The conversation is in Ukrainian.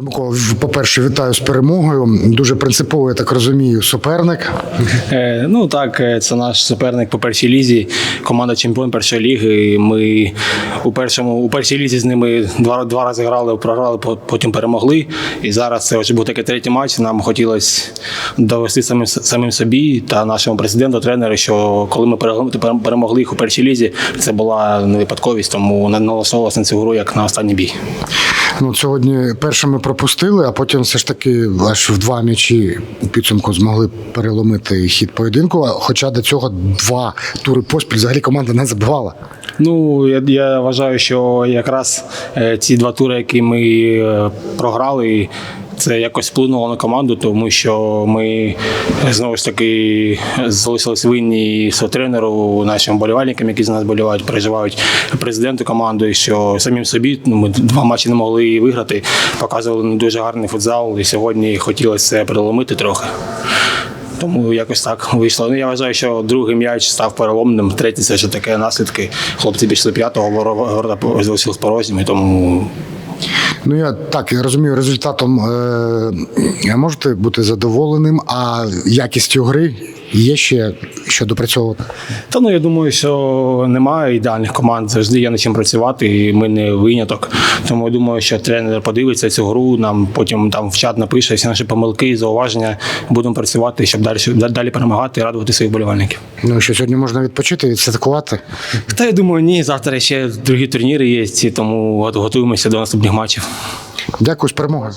Микола, по-перше, вітаю з перемогою. Дуже принципово, я так розумію, суперник. Е, Ну так, е, це наш суперник по першій лізі, команда чемпіон першої ліги. Ми у першому у першій лізі з ними два, два рази грали, програли, потім перемогли. І зараз це вже був такий третій матч. Нам хотілося довести самим, самим собі та нашому президенту, тренеру, що коли ми перемогли- їх у першій лізі, це була не випадковість, тому налаштовувалися на цю гру як на останній бій. Ну, сьогодні першими пропустили, а потім все ж таки аж в два м'ячі у підсумку змогли переломити хід поєдинку. Хоча до цього два тури поспіль взагалі команда не забивала. Ну, я, я вважаю, що якраз е, ці два тури, які ми е, програли, це якось вплинуло на команду, тому що ми знову ж таки залишились винні тренеру, нашим болівальникам, які за нас болівають, переживають президенту команди, що самим собі ну, ми два матчі не могли виграти, показували не дуже гарний футзал, і сьогодні хотілося це переломити трохи. Тому якось так вийшло. Ну я вважаю, що другий м'яч став переломним, третій це вже таке наслідки. Хлопці пішли п'ятого, воро- ворота залишились порожніми, тому Ну я так я розумію, результатом е, можете бути задоволеним, а якістю гри є ще що допрацьовувати. Та ну я думаю, що немає ідеальних команд. Завжди є над чим працювати, і ми не виняток. Тому я думаю, що тренер подивиться цю гру. Нам потім там в чат напише всі наші помилки, зауваження. Будемо працювати, щоб далі далі перемагати і радувати своїх болівальників. Ну що сьогодні можна відпочити, відсвяткувати. Та я думаю, ні, завтра ще другі турніри є, тому готуємося до наступних матчів. Дякую з перемогою.